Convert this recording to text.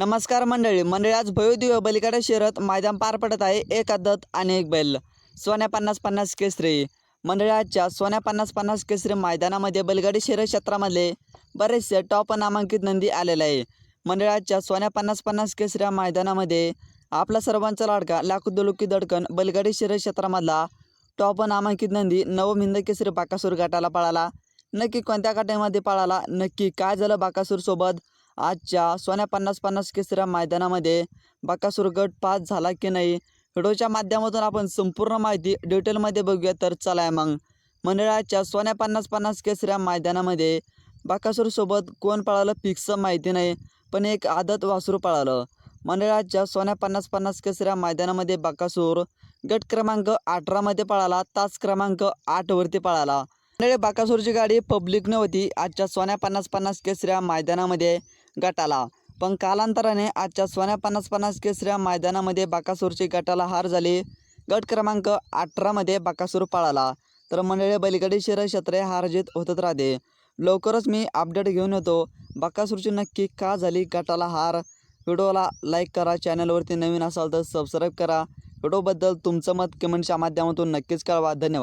नमस्कार मंडळी मंडळी आज भयोदिव बलिकडे शहरात मैदान पार पडत आहे. एक आदत आणि एक बैल. सोन्या पन्नास पन्नास केसरी. मंडळी आजच्या सोन्या पन्नास पन्नास केसरी मैदानामध्ये बैलगाडी शहर क्षेत्रामध्ये बरेचसे टॉप नामांकित नंदी आलेले आहे. मंडळी आजच्या सोन्या पन्नास पन्नास केसरी या मैदानामध्ये आपला सर्वांचा लाडका लाखो दुलुकी दडकन बलगाडी शहर क्षेत्रामधला टॉप नामांकित नंदी नवम हिंद केसरी बाकासूर गटाला पळाला. नक्की कोणत्या गटामध्ये पळाला? नक्की काय झालं बाकासूरसोबत? आजच्या सोन्या पन्नास पन्नास केसऱ्या मैदानामध्ये बकासूर गट पास झाला की नाही? व्हिडिओच्या माध्यमातून आपण संपूर्ण माहिती डिटेलमध्ये बघूया. तर चला मग. मंडळाच्या सोन्या पन्नास पन्नास केसऱ्या मैदानामध्ये बकासूरसोबत कोण पळालं फिक्स माहिती नाही पण एक आदत वासरू पळालं. मंडळाच्या सोन्या पन्नास पन्नास केसऱ्या मैदानामध्ये बकासूर गट क्रमांक अठरामध्ये पळाला तास क्रमांक आठवरती पळाला. मंडळी बाकासूरची गाडी पब्लिक नव्हती. आजच्या सोन्या पन्नास पन्नास केसऱ्या मैदानामध्ये गटाला. पण कालांतराने आजच्या सोन्या पन्नास पन्नास केसऱ्या मैदानामध्ये बाकासूरची गटाला हार झाली. गट क्रमांक अठरामध्ये बाकासूर पळाला. तर मंडळी बैलगाडी शहर क्षेत्रे हार जीत होतच राहते. लवकरच मी अपडेट घेऊन येतो. बाकासूरची नक्की का झाली गटाला हार? व्हिडिओला लाईक करा चॅनलवरती नवीन असाल तर सबस्क्राईब करा. व्हिडिओबद्दल तुमचं मत कमेंटच्या माध्यमातून नक्कीच कळवा. धन्यवाद.